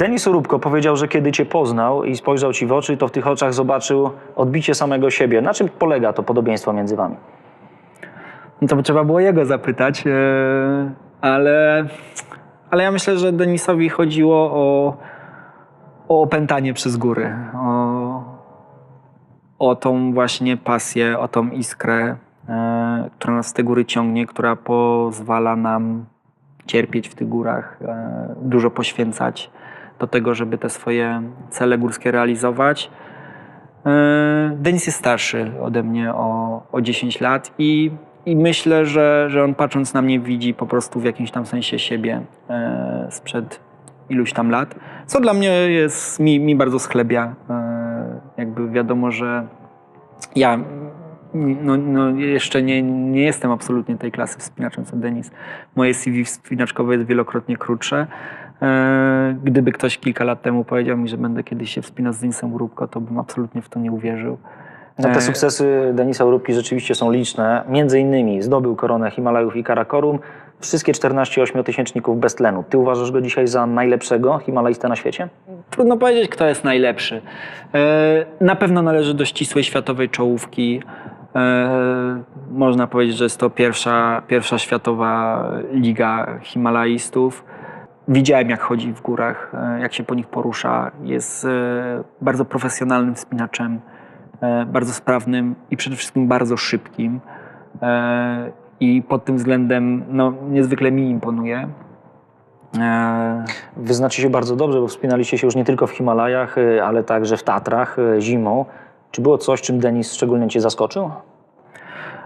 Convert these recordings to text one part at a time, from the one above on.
Denis Urubko powiedział, że kiedy cię poznał i spojrzał ci w oczy, to w tych oczach zobaczył odbicie samego siebie. Na czym polega to podobieństwo między wami? No to trzeba było jego zapytać, e, ale, ale ja myślę, że Denisowi chodziło o, o opętanie przez góry, o, o tą właśnie pasję, o tą iskrę, e, która nas w te góry ciągnie, która pozwala nam cierpieć w tych górach, e, dużo poświęcać do tego, żeby te swoje cele górskie realizować. E, Denis jest starszy ode mnie o, o 10 lat i, i myślę, że, że on patrząc na mnie widzi po prostu w jakimś tam sensie siebie e, sprzed iluś tam lat, co dla mnie jest, mi, mi bardzo schlebia. E, jakby wiadomo, że ja no, no jeszcze nie, nie jestem absolutnie tej klasy wspinaczem co Denis. Moje CV wspinaczkowe jest wielokrotnie krótsze. E, Gdyby ktoś kilka lat temu powiedział mi, że będę kiedyś się wspinał z Denisem Urubko, to bym absolutnie w to nie uwierzył. No, E, te sukcesy Denisa Urubki rzeczywiście są liczne. Między innymi zdobył koronę Himalajów i Karakorum. Wszystkie 14 ośmiotysięczników bez tlenu. Ty uważasz go dzisiaj za najlepszego Himalajstę na świecie? Trudno powiedzieć, kto jest najlepszy. E, Na pewno należy do ścisłej światowej czołówki. E, Można powiedzieć, że jest to pierwsza, pierwsza światowa liga himalaistów. Widziałem, jak chodzi w górach, e, jak się po nich porusza. Jest e, bardzo profesjonalnym wspinaczem, e, bardzo sprawnym i przede wszystkim bardzo szybkim. I pod tym względem no, niezwykle mi imponuje. E, Wyznacie się bardzo dobrze, bo wspinaliście się już nie tylko w Himalajach, ale także w Tatrach zimą. Czy było coś, czym Denis szczególnie cię zaskoczył?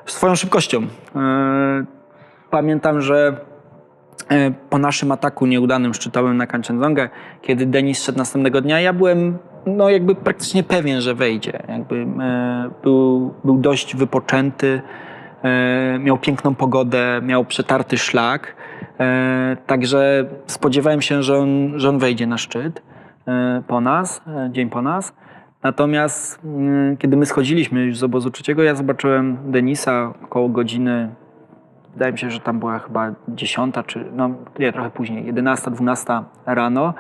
swoją szybkością. Pamiętam, że po naszym ataku nieudanym szczytowym na Kanchenjungę, kiedy Denis szedł następnego dnia, ja byłem no jakby praktycznie pewien, że wejdzie. Jakby, e, był, był dość wypoczęty, e, miał piękną pogodę, miał przetarty szlak, e, także spodziewałem się, że on, że on wejdzie na szczyt e, po nas, e, dzień po nas. Natomiast mm, kiedy my schodziliśmy już z obozu trzeciego, ja zobaczyłem Denisa około godziny, wydaje mi się, że tam była chyba 10 czy no nie, trochę później, 11, 12 rano.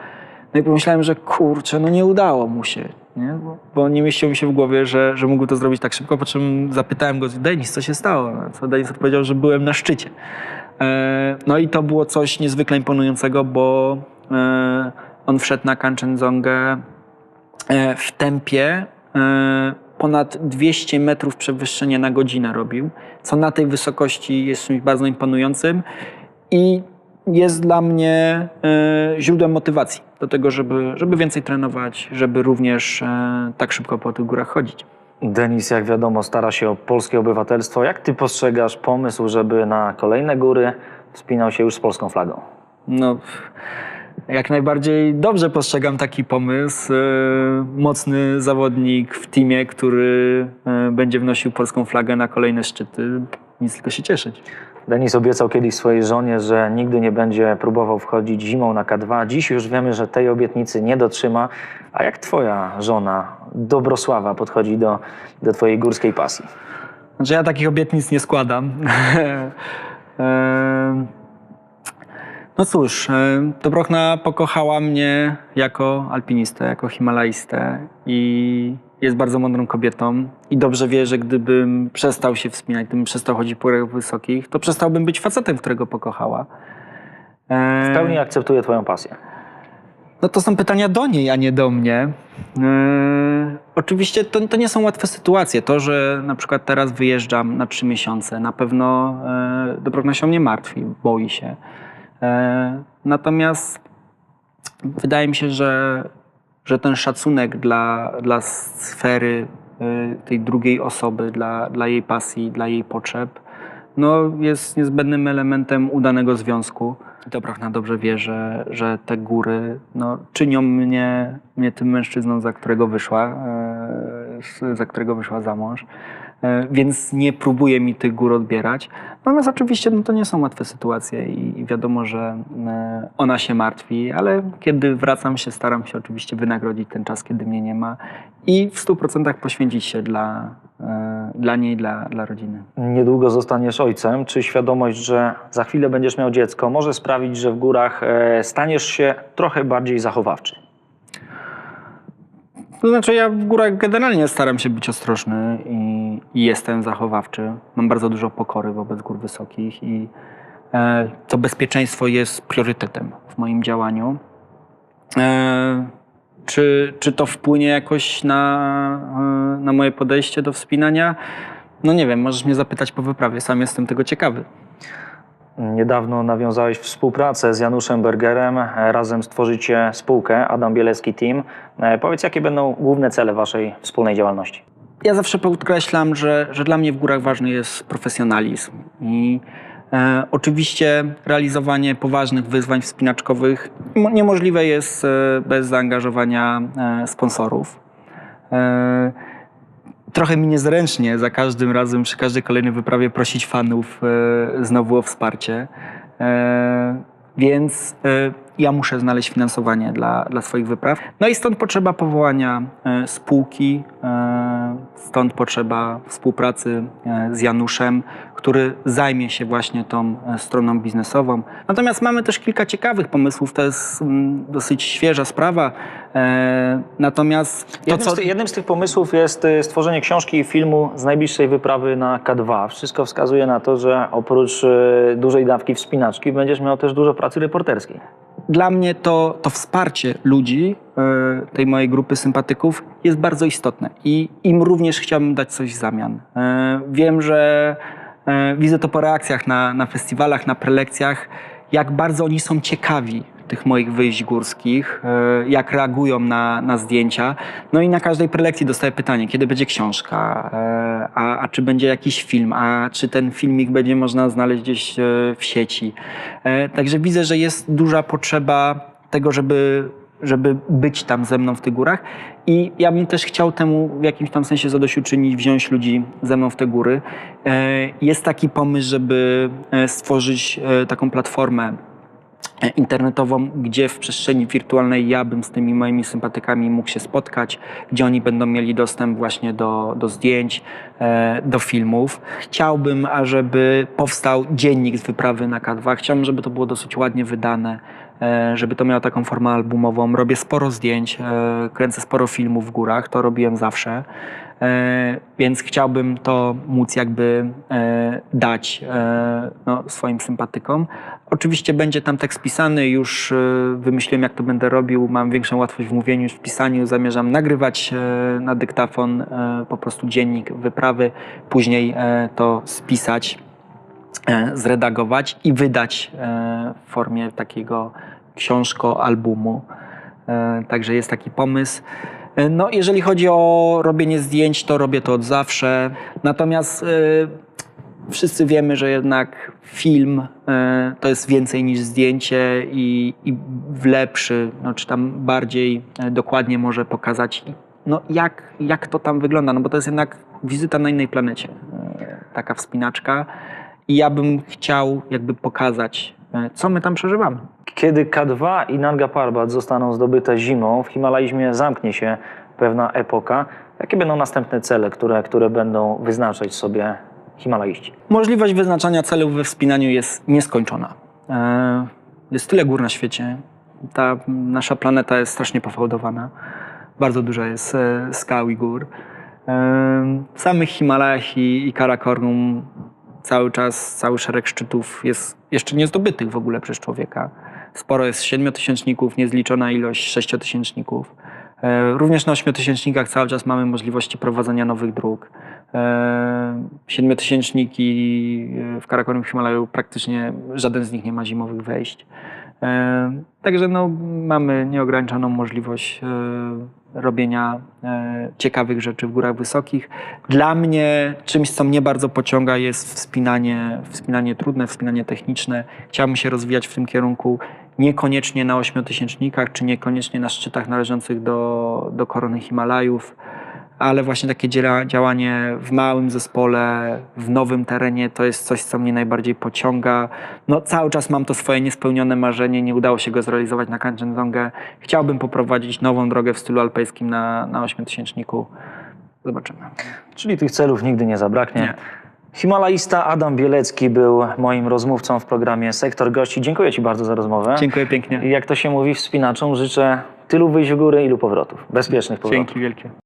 No i pomyślałem, że kurczę, no nie udało mu się, nie? Bo, nie mieściło mi się w głowie, że, że mógł to zrobić tak szybko, po czym zapytałem go, Denis, co się stało? No, co Denis odpowiedział, że byłem na szczycie. E, no i to było coś niezwykle imponującego, bo e, on wszedł na Kanchenjungę e, w tempie ponad 200 metrów przewyższenia na godzinę robił, co na tej wysokości jest czymś bardzo imponującym i jest dla mnie e, źródłem motywacji do tego, żeby, żeby więcej trenować, żeby również e, tak szybko po tych górach chodzić. Denis, jak wiadomo, stara się o polskie obywatelstwo. Jak ty postrzegasz pomysł, żeby na kolejne góry wspinał się już z polską flagą? No, jak najbardziej dobrze postrzegam taki pomysł. E, Mocny zawodnik w teamie, który e, będzie wnosił polską flagę na kolejne szczyty. Nic tylko się cieszyć. Denis obiecał kiedyś swojej żonie, że nigdy nie będzie próbował wchodzić zimą na K2. Dziś już wiemy, że tej obietnicy nie dotrzyma. A jak twoja żona Dobrosława podchodzi do, do twojej górskiej pasji? Znaczy ja takich obietnic nie składam. No cóż, e, Dobrochna pokochała mnie jako alpinistę, jako himalaistę i jest bardzo mądrą kobietą i dobrze wie, że gdybym przestał się wspinać, gdybym przestał chodzić po górach wysokich, to przestałbym być facetem, którego pokochała. E, W pełni akceptuje twoją pasję. no to są pytania do niej, a nie do mnie. Yy, oczywiście to, to nie są łatwe sytuacje. To, że na przykład teraz wyjeżdżam na trzy miesiące, na pewno yy, Dobrowna się o mnie martwi, boi się. Yy, natomiast wydaje mi się, że, że ten szacunek dla, dla sfery yy, tej drugiej osoby, dla, dla jej pasji, dla jej potrzeb, no, jest niezbędnym elementem udanego związku. Dobrochna dobrze wie, że, że te góry no, czynią mnie, mnie tym mężczyzną, za którego wyszła, e, za którego wyszła za mąż. E, więc nie próbuje mi tych gór odbierać. Natomiast oczywiście no, to nie są łatwe sytuacje i, wiadomo, że e, ona się martwi, ale kiedy wracam się, staram się oczywiście wynagrodzić ten czas, kiedy mnie nie ma i w 100% poświęcić się dla, e, dla niej, dla, dla rodziny. Niedługo zostaniesz ojcem. Czy świadomość, że za chwilę będziesz miał dziecko, może sprawić, że w górach staniesz się trochę bardziej zachowawczy? To znaczy ja w górach generalnie staram się być ostrożny i, i jestem zachowawczy. Mam bardzo dużo pokory wobec gór wysokich i e, to bezpieczeństwo jest priorytetem w moim działaniu. E, czy, czy to wpłynie jakoś na, e, na moje podejście do wspinania? No nie wiem, możesz mnie zapytać po wyprawie, sam jestem tego ciekawy. Niedawno nawiązałeś współpracę z Januszem Bergerem, razem stworzycie spółkę Adam Bielecki Team. Powiedz, jakie będą główne cele waszej wspólnej działalności? Ja zawsze podkreślam, że, że dla mnie w górach ważny jest profesjonalizm. I e, oczywiście realizowanie poważnych wyzwań wspinaczkowych mo- niemożliwe jest e, bez zaangażowania e, sponsorów. E, trochę mi niezręcznie za każdym razem, przy każdej kolejnej wyprawie prosić fanów e, znowu o wsparcie. E, więc e, ja muszę znaleźć finansowanie dla, dla swoich wypraw. No i stąd potrzeba powołania e, spółki, e, stąd potrzeba współpracy e, z Januszem, który zajmie się właśnie tą e, stroną biznesową. Natomiast mamy też kilka ciekawych pomysłów, to jest mm, dosyć świeża sprawa. E, Natomiast to, Jednym, co... z, ty- jednym z tych pomysłów jest stworzenie książki i filmu z najbliższej wyprawy na K2. Wszystko wskazuje na to, że oprócz dużej dawki wspinaczki będziesz miał też dużo pracy reporterskiej. Dla mnie to, to wsparcie ludzi, e, tej mojej grupy sympatyków, jest bardzo istotne i im również chciałbym dać coś w zamian. E, Wiem, że e, widzę to po reakcjach na, na festiwalach, na prelekcjach, jak bardzo oni są ciekawi tych moich wyjść górskich, e, jak reagują na, na zdjęcia. No i na każdej prelekcji dostaję pytanie, kiedy będzie książka, e, a, a czy będzie jakiś film, a czy ten filmik będzie można znaleźć gdzieś e, w sieci. Także widzę, że jest duża potrzeba tego, żeby, żeby być tam ze mną w tych górach. I ja bym też chciał temu w jakimś tam sensie zadośćuczynić, wziąć ludzi ze mną w te góry. Jest taki pomysł, żeby stworzyć taką platformę internetową, gdzie w przestrzeni wirtualnej ja bym z tymi moimi sympatykami mógł się spotkać, gdzie oni będą mieli dostęp właśnie do, do zdjęć, e, do filmów. Chciałbym, ażeby powstał dziennik z wyprawy na K2. Chciałbym, żeby to było dosyć ładnie wydane, e, żeby to miało taką formę albumową. Robię sporo zdjęć, e, kręcę sporo filmów w górach, to robiłem zawsze. E, Więc chciałbym to móc jakby e, dać e, no, swoim sympatykom. Oczywiście będzie tam tekst pisany, już wymyśliłem jak to będę robił, mam większą łatwość w mówieniu, w pisaniu, zamierzam nagrywać na dyktafon po prostu dziennik wyprawy, później to spisać, zredagować i wydać w formie takiego książko-albumu. Także jest taki pomysł. No, jeżeli chodzi o robienie zdjęć, to robię to od zawsze. Natomiast e, wszyscy wiemy, że jednak film e, to jest więcej niż zdjęcie i, i lepszy, no, czy tam bardziej e, dokładnie może pokazać, no, jak, jak to tam wygląda. No bo to jest jednak wizyta na innej planecie, e, taka wspinaczka. I ja bym chciał jakby pokazać, e, co my tam przeżywamy. Kiedy K2 i Nanga Parbat zostaną zdobyte zimą, w Himalajzmie zamknie się pewna epoka. Jakie będą następne cele, które, które będą wyznaczać sobie Himalaiści? Możliwość wyznaczania celów we wspinaniu jest nieskończona. E, Jest tyle gór na świecie. Ta nasza planeta jest strasznie pofałdowana. Bardzo dużo jest e, skał i gór. E, W samych Himalajach i, i Karakorum cały czas, cały szereg szczytów jest jeszcze niezdobytych w ogóle przez człowieka. Sporo jest siedmiotysięczników, niezliczona ilość sześciotysięczników. E, Również na ośmiotysięcznikach cały czas mamy możliwości prowadzenia nowych dróg. E, Siedmiotysięczniki e, w Karakorum Himalaju praktycznie żaden z nich nie ma zimowych wejść. Także no, mamy nieograniczoną możliwość robienia ciekawych rzeczy w górach wysokich. Dla mnie czymś, co mnie bardzo pociąga jest wspinanie, wspinanie trudne, wspinanie techniczne. Chciałbym się rozwijać w tym kierunku niekoniecznie na ośmiotysięcznikach, czy niekoniecznie na szczytach należących do, do korony Himalajów, ale właśnie takie dziela- działanie w małym zespole, w nowym terenie, to jest coś, co mnie najbardziej pociąga. No, cały czas mam to swoje niespełnione marzenie, nie udało się go zrealizować na Kanchenjungę. Chciałbym poprowadzić nową drogę w stylu alpejskim na, na ośmiotysięczniku. Zobaczymy. Czyli tych celów nigdy nie zabraknie. Nie. Himalaista Adam Bielecki był moim rozmówcą w programie Sektor Gości. Dziękuję Ci bardzo za rozmowę. Dziękuję pięknie. I jak to się mówi wspinaczom, życzę tylu wyjść w górę, ilu powrotów. Bezpiecznych powrotów. Dzięki wielkie.